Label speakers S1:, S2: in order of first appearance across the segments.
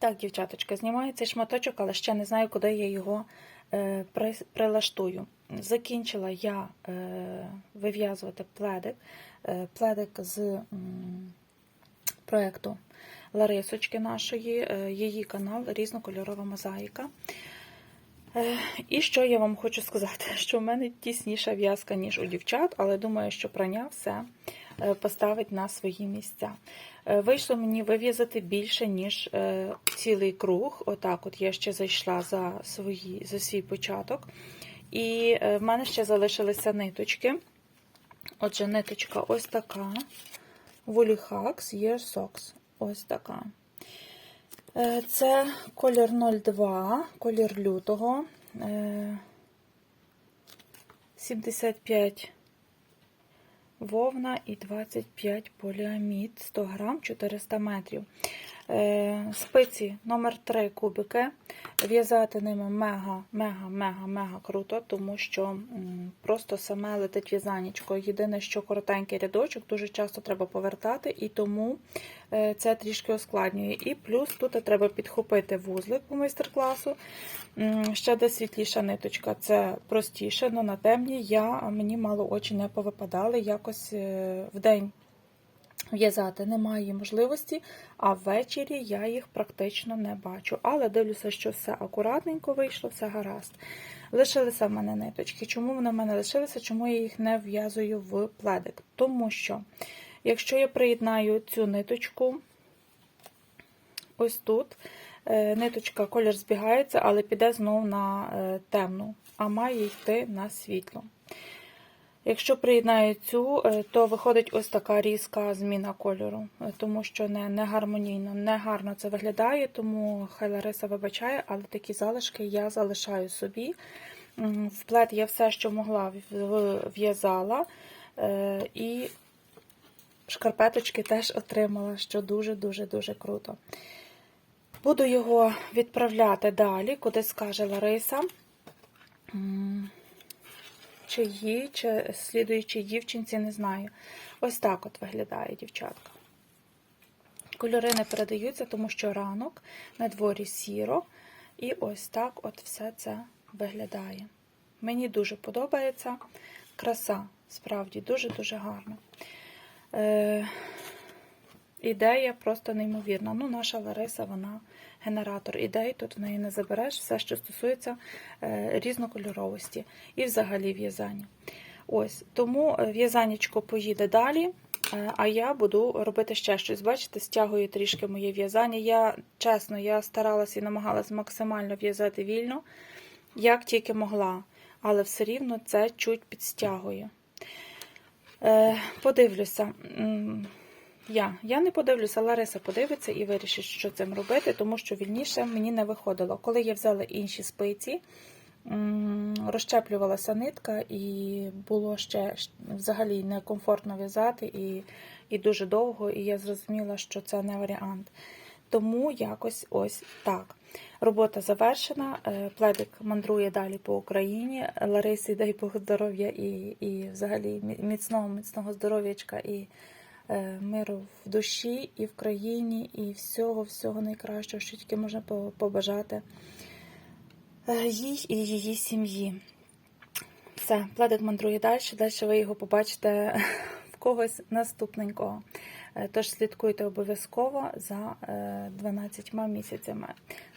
S1: Так, дівчаточка, знімаю цей шматочок, але ще не знаю, куди я його е, при, прилаштую. Закінчила я е, вив'язувати пледик, е, пледик з проєкту Ларисочки нашої, е, її канал Різнокольорова мозаїка. Е, І що я вам хочу сказати, що в мене тісніша в'язка, ніж у дівчат, але думаю, що прання все поставить на свої місця. Е, Вийшло мені вив'язати більше, ніж е, цілий круг. Отак, от я ще зайшла за, свої, за свій початок. І е, в мене ще залишилися ниточки. Отже, ниточка ось така. Year Socks. Ось така. Е, Це колір 02, колір лютого. Е, 75 вовна і 25 поліамід, 100 грам, 400 метрів. Е, Спиці номер 3 кубики. В'язати ними мега, мега, мега, мега круто, тому що просто саме летить в'язанечко. Єдине, що коротенький рядочок, дуже часто треба повертати, і тому е, це трішки ускладнює. І плюс тут треба підхопити вузлик по майстер-класу. Ще де світліша ниточка, це простіше, але на темній я, мені мало очі не повипадали. Якось е, в день в'язати немає можливості, а ввечері я їх практично не бачу. Але дивлюся, що все акуратненько вийшло, все гаразд. Лишилися в мене ниточки. Чому вони в мене лишилися? Чому я їх не в'язую в пледик? Тому що, якщо я приєднаю цю ниточку, ось тут, е, ниточка колір збігається, але піде знову на е, темну, а має йти на світло. Якщо приєднаю цю, е, то виходить ось така різка зміна кольору, е, тому що не, не гармонійно, не гарно це виглядає, тому хай Лариса вибачає, але такі залишки я залишаю собі. В плед я все, що могла, в'язала. е, І шкарпеточки теж отримала, що дуже-дуже-дуже круто. Буду його відправляти далі, куди скаже Лариса. Чи їй, чи слідуючій дівчинці, не знаю. Ось так от виглядає дівчатка. Кольори не передаються, тому що ранок, на дворі сіро. І ось так от все це виглядає. Мені дуже подобається. Краса, справді, дуже-дуже гарна. Е, ідея просто неймовірна. Ну, наша Лариса, вона генератор ідей, тут в неї не забереш все, що стосується е, різнокольоровості і взагалі в'язання. Ось, тому е, в'язаннячко поїде далі, е, а я буду робити ще щось. Бачите, стягую трішки моє в'язання. Я чесно, я старалася і намагалася максимально в'язати вільно, як тільки могла, але все рівно це чуть підстягує. Подивлюся. Я. я не подивлюся, Лариса подивиться і вирішить, що цим робити, тому що вільніше мені не виходило. Коли я взяла інші спиці, м, розщеплювалася нитка, і було ще взагалі некомфортно в'язати і, і дуже довго, і я зрозуміла, що це не варіант. Тому якось ось так. Робота завершена, е, пледик мандрує далі по Україні. Ларисі, дай Бог здоров'я і, і взагалі міцного, міцного здоров'ячка і миру в душі і в країні, і всього, всього найкращого, що тільки можна побажати е, їй і її сім'ї. Все, пледик мандрує далі, далі ви його побачите в когось наступненького. Е, Тож слідкуйте обов'язково за е, 12 місяцями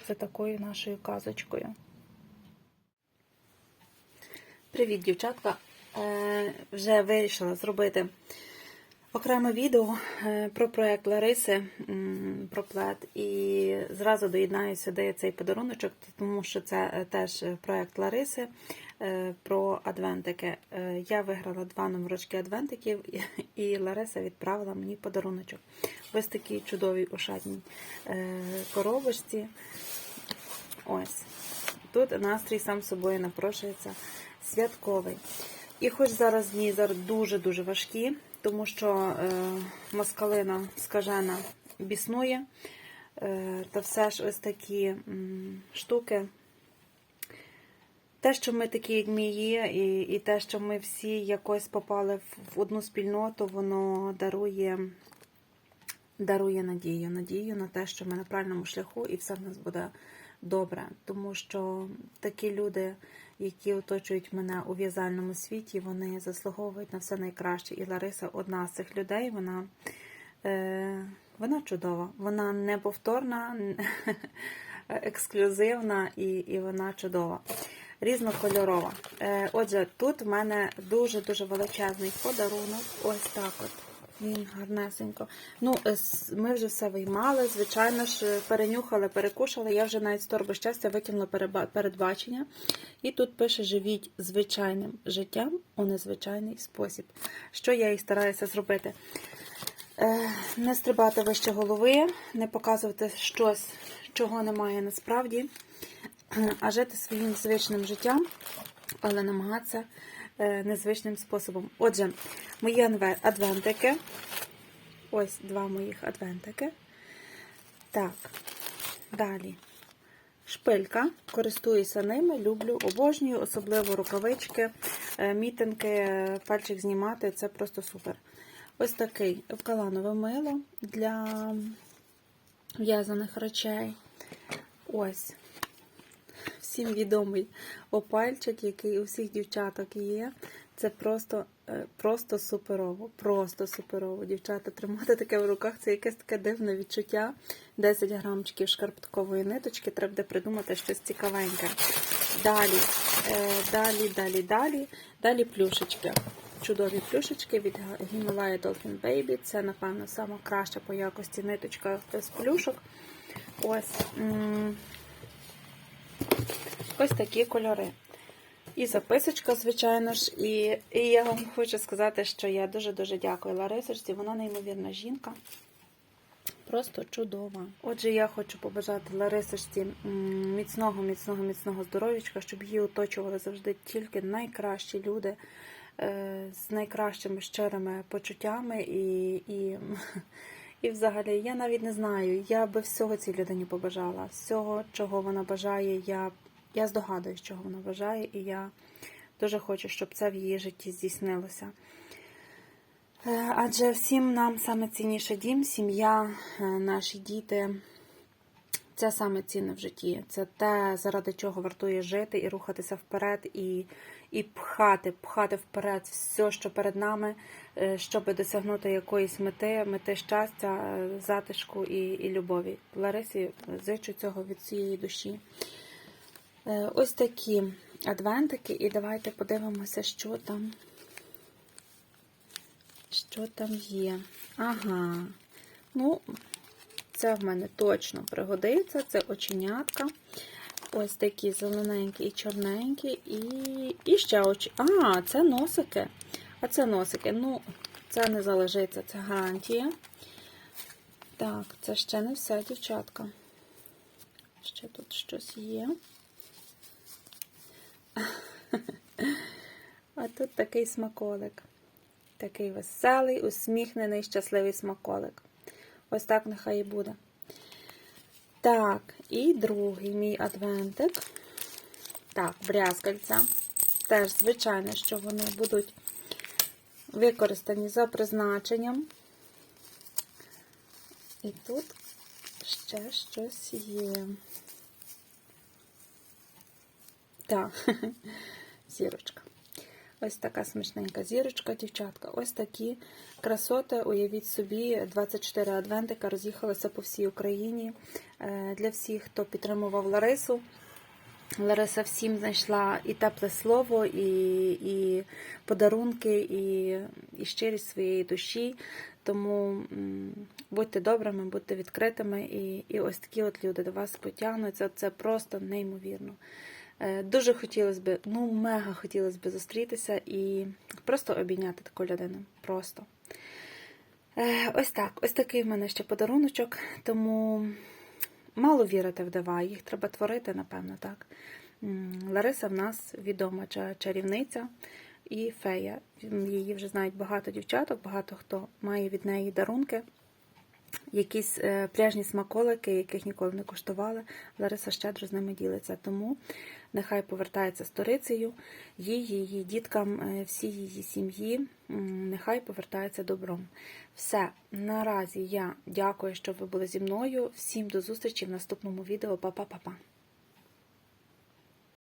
S1: за такою нашою казочкою. Привіт, дівчатка! Е, Вже вирішила зробити окреме відео е, про проект Лариси, про плед. І зразу доєднаю сюди цей подаруночок, тому що це е, теж проект Лариси е, про адвентики. Е, Я виграла два номерочки адвентиків, і- Лариса відправила мені подаруночок. Ось такій чудовій ошатній е, коробочці. Ось. Тут настрій сам собою напрошується святковий. І хоч зараз дні дуже-дуже важкі, тому що е, москалина скажена біснує, е, та все ж ось такі штуки. Те, що ми такі, як ми є, і, і те, що ми всі якось попали в одну спільноту, воно дарує дарує надію. Надію на те, що ми на правильному шляху і все в нас буде добре. Тому що такі люди, які оточують мене у в'язальному світі, вони заслуговують на все найкраще. І Лариса одна з цих людей, вона, е, вона чудова, вона неповторна, ексклюзивна і, і вона чудова. Різнокольорова. Е, Отже, тут в мене дуже-дуже величезний подарунок. Ось так от. Він гарнесенько. Ну, ми вже все виймали, звичайно ж, перенюхали, перекушали. Я вже навіть з торби щастя викинула передбачення. І тут пише: живіть звичайним життям у незвичайний спосіб. Що я і стараюся зробити? Е, Не стрибати вище голови, не показувати щось, чого немає насправді, а жити своїм звичним життям, але намагатися незвичним способом. Отже, мої адвентики. Ось два моїх адвентики. Так, далі. Шпилька. Користуюся ними, люблю, обожнюю, особливо рукавички, е, мітинги, е, пальчик знімати це просто супер. Ось такий вкаланове мило для в'язаних речей. Ось. Всім відомий опальчик, який у всіх дівчаток є. Це просто, е, просто суперово. Просто суперово. Дівчата, тримати таке в руках це якесь таке дивне відчуття. 10 грамчиків шкарпеткової ниточки. Треба буде придумати щось цікавеньке. Далі, е, далі, далі, далі. Далі плюшечки. Чудові плюшечки від Himalaya Dolphin Baby. Це, напевно, сама краща по якості ниточка з плюшок. Ось. Ось такі кольори. І записочка, звичайно ж. І, і я вам хочу сказати, що я дуже-дуже дякую Ларисочці. Вона неймовірна жінка. Просто чудова. Отже, я хочу побажати Ларисочці міцного, міцного, міцного здоров'ячка, щоб її оточували завжди тільки найкращі люди е, з найкращими щирими почуттями. І, і, і взагалі, я навіть не знаю, я би всього цій людині побажала. Всього, чого вона бажає, я, я здогадуюсь, чого вона бажає, і я дуже хочу, щоб це в її житті здійснилося. Е, Адже всім нам саме цінніше дім, сім'я, е, наші діти. Це саме цінне в житті. Це те, заради чого вартує жити і рухатися вперед, і, і пхати, пхати вперед все, що перед нами, е, щоб досягнути якоїсь мети, мети щастя, затишку і, і любові. Ларисі зичу цього від цієї душі. Е, Ось такі адвентики, і давайте подивимося, що там. Що там є? Ага. Ну, це в мене точно пригодиться. Це оченятка. Ось такі зелененькі і чорненькі. І, і ще очі. А, це носики. А це носики. Ну, це не залежиться, це гарантія. Так, це ще не все, дівчатка. Ще тут щось є. А тут такий смаколик. Такий веселий, усміхнений, щасливий смаколик. Ось так нехай і буде. Так, і другий мій адвентик. Так, брязкальця. Теж, звичайно, що вони будуть використані за призначенням. І тут ще щось є. Так, зірочка. Ось така смачненька зірочка, дівчатка. Ось такі красоти. Уявіть собі, 24 адвентика роз'їхалися по всій Україні. Е, Для всіх, хто підтримував Ларису. Лариса всім знайшла і тепле слово, і, і подарунки, і, і щирість своєї душі. Тому будьте добрими, будьте відкритими, і, і ось такі от люди до вас потягнуться. Це просто неймовірно. Е, Дуже хотілося б, ну мега хотілося б зустрітися і просто обійняти таку людину. Просто. Е, Ось так. Ось такий в мене ще подаруночок, тому мало вірити в дива, їх треба творити, напевно, так. Лариса в нас відома чарівниця і фея. Її вже знають багато дівчаток, багато хто має від неї дарунки. Якісь е, пляжні смаколики, яких ніколи не куштували. Лариса щедро з ними ділиться. Тому нехай повертається сторицею, їй, її діткам, е, всій її сім'ї, нехай повертається добром. Все, наразі я дякую, що ви були зі мною. Всім до зустрічі в наступному відео. Па-па-па-па.